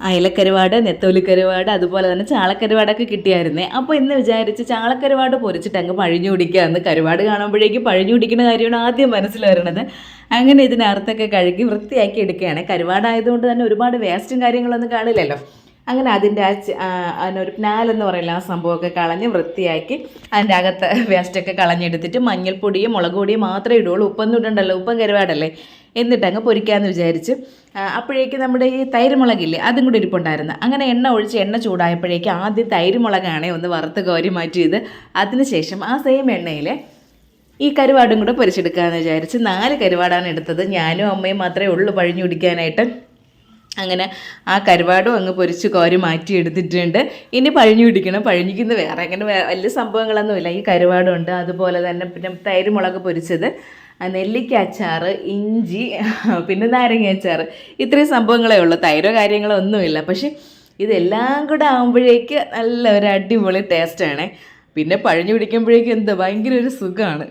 അയലക്കരുവാട് നെത്തോലിക്കരുവാട് അതുപോലെ തന്നെ ചാളക്കരുവാടൊക്കെ കിട്ടിയായിരുന്നേ. അപ്പോൾ ഇന്ന് വിചാരിച്ച് ചാളക്കരുവാട് പൊരിച്ചിട്ട് അങ്ങ് പഴിഞ്ഞു കുടിക്കാമെന്ന് കരുവാട് കാണുമ്പോഴേക്കും പഴിഞ്ഞു കുടിക്കുന്ന കാര്യമാണ് ആദ്യം മനസ്സിൽ വരുന്നത് അങ്ങനെ ഇതിനകത്തൊക്കെ കഴുകി വൃത്തിയാക്കി എടുക്കുകയാണ്. കരുവാടായതുകൊണ്ട് തന്നെ ഒരുപാട് വേസ്റ്റും കാര്യങ്ങളൊന്നും കാണില്ലല്ലോ. അങ്ങനെ അതിന്റെ ആ അതിനൊരു പ്നാലെന്ന് പറയുന്ന ആ സംഭവമൊക്കെ കളഞ്ഞ് വൃത്തിയാക്കി അതിന്റെ അകത്ത് വേസ്റ്റൊക്കെ കളഞ്ഞെടുത്തിട്ട് മഞ്ഞൾപ്പൊടിയും മുളക് പൊടിയും മാത്രമേ ഇടുള്ളൂ ഉപ്പൊന്നും ഇടണ്ടല്ലോ. ഉപ്പം കരുവാടല്ലേ എന്നിട്ട് അങ്ങ് പൊരിക്കാമെന്ന് വിചാരിച്ച് അപ്പോഴേക്ക് നമ്മുടെ ഈ തൈരുമുളകില്ലേ അതും കൂടി ഇരിപ്പുണ്ടായിരുന്നു. അങ്ങനെ എണ്ണ ഒഴിച്ച് എണ്ണ ചൂടായപ്പോഴേക്ക് ആദ്യം തൈര് മുളകാണേ ഒന്ന് വറുത്ത് കോരി മാറ്റി മാറ്റിയത് അതിനുശേഷം ആ സെയിം എണ്ണയിൽ ഈ കരുവാടും കൂടെ പൊരിച്ചെടുക്കാമെന്ന് വിചാരിച്ച് നാല് കരുവാടാണ് എടുത്തത്. ഞാനും അമ്മയും മാത്രമേ ഉള്ളൂ പഴിഞ്ഞു കുടിക്കാനായിട്ട്. അങ്ങനെ ആ കരുവാടും അങ്ങ് പൊരിച്ച് കോരി മാറ്റി എടുത്തിട്ടുണ്ട് ഇനി പഴിഞ്ഞു പിടിക്കണം. പഴഞ്ഞിക്കുന്നത് വേറെ അങ്ങനെ വലിയ സംഭവങ്ങളൊന്നുമില്ല. ഈ കരുവാടും ഉണ്ട് അതുപോലെ തന്നെ പിന്നെ തൈര് മുളക് പൊരിച്ചത് നെല്ലിക്ക അച്ചാർ ഇഞ്ചി പിന്നെ നാരങ്ങ അച്ചാർ ഇത്രയും സംഭവങ്ങളേ ഉള്ളൂ. തൈരോ കാര്യങ്ങളോ ഒന്നുമില്ല. പക്ഷേ ഇതെല്ലാം കൂടെ ആകുമ്പോഴേക്ക് നല്ല ഒരു അടിപൊളി ടേസ്റ്റാണ് പിന്നെ പഴഞ്ഞു പിടിക്കുമ്പോഴേക്കും എന്താ ഭയങ്കര ഒരു സുഖമാണ്.